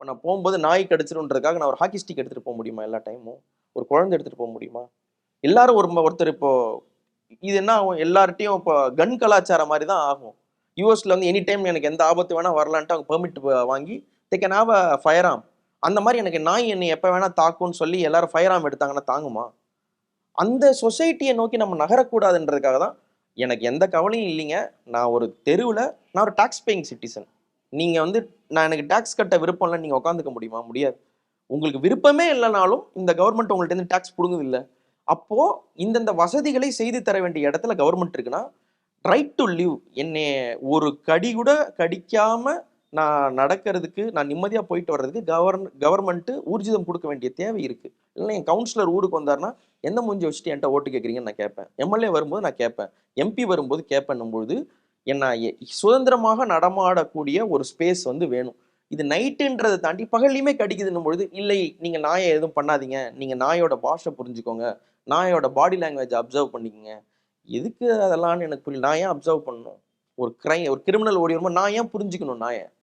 இப்போ நான் போகும்போது நாய் கடிச்சிருன்றதுக்காக நான் ஒரு ஹாக்கி ஸ்டிக் எடுத்துகிட்டு போக முடியுமா எல்லா டைமும் ஒரு குழந்தை எடுத்துகிட்டு போக முடியுமா? எல்லாரும் ஒரு ஒருத்தர் இப்போ இது என்ன ஆகும்? எல்லார்ட்டையும் இப்போ கன் கலாச்சாரம் மாதிரி தான் ஆகும் யூஎஸ்ல வந்து எனி டைம் எனக்கு எந்த ஆபத்து வேணா வரலான்ட்டு அவங்க பெர்மிட் வாங்கி they can have a firearm அந்த மாதிரி எனக்கு நாய் என்னை எப்போ வேணா தாக்கும்னு சொல்லி எல்லாரும் ஃபயர் ஆம் எடுத்தாங்கன்னா தாங்குமா? அந்த சொசைட்டியை நோக்கி நம்ம நகரக்கூடாதுன்றதுக்காக தான் எனக்கு எந்த கவலையும் இல்லைங்க. நான் ஒரு தெருவில் நான் ஒரு டாக்ஸ் பேயிங் சிட்டிசன் நீங்கள் வந்து நான் எனக்கு டேக்ஸ் கட்ட விருப்பம் இல்லை நீங்கள் உட்காந்துக்க முடியுமா? முடியாது. உங்களுக்கு விருப்பமே இல்லைனாலும் இந்த கவர்மெண்ட் உங்கள்ட்ட இருந்து டாக்ஸ் பிடுங்குது இல்லை இந்தந்த வசதிகளை செய்து தர வேண்டிய இடத்துல கவர்மெண்ட் இருக்குன்னா ரைட் டு லிவ் என்னை ஒரு கடி கூட கடிக்காமல் நான் நடக்கிறதுக்கு நான் நிம்மதியாக போயிட்டு வர்றதுக்கு கவர் கவர்மெண்ட்டு ஊர்ஜிதம் கொடுக்க வேண்டிய தேவை இருக்குது இல்லைன்னா என் கவுன்சிலர் ஊருக்கு வந்தாருன்னா எந்த மூஞ்சி வச்சுட்டு என்கிட்ட ஓட்டு கேட்குறீங்கன்னு நான் கேட்பேன் எம்எல்ஏ வரும்போது நான் கேட்பேன் எம்பி வரும்போது கேட்பேன்னும் பொழுது என்ன சுதந்திரமாக நடமாடக்கூடிய ஒரு ஸ்பேஸ் வந்து வேணும். இது நைட்டுன்றதை தாண்டி பகல்லையுமே கடிக்குதுன்னும் பொழுது இல்லை நீங்கள் நாயை எதுவும் பண்ணாதீங்க. நீங்கள் நாயோட பாஷை புரிஞ்சுக்கோங்க. நாயோட பாடி லாங்குவேஜ் அப்சர்வ் பண்ணிக்கோங்க. எதுக்கு அதெல்லாம்னு எனக்கு புரியல. நான் ஏன் அப்சர்வ் பண்ணணும்? ஒரு கிரை ஒரு கிரிமினல் ஓடி வரும்போது நான் ஏன் புரிஞ்சுக்கணும் நாயை?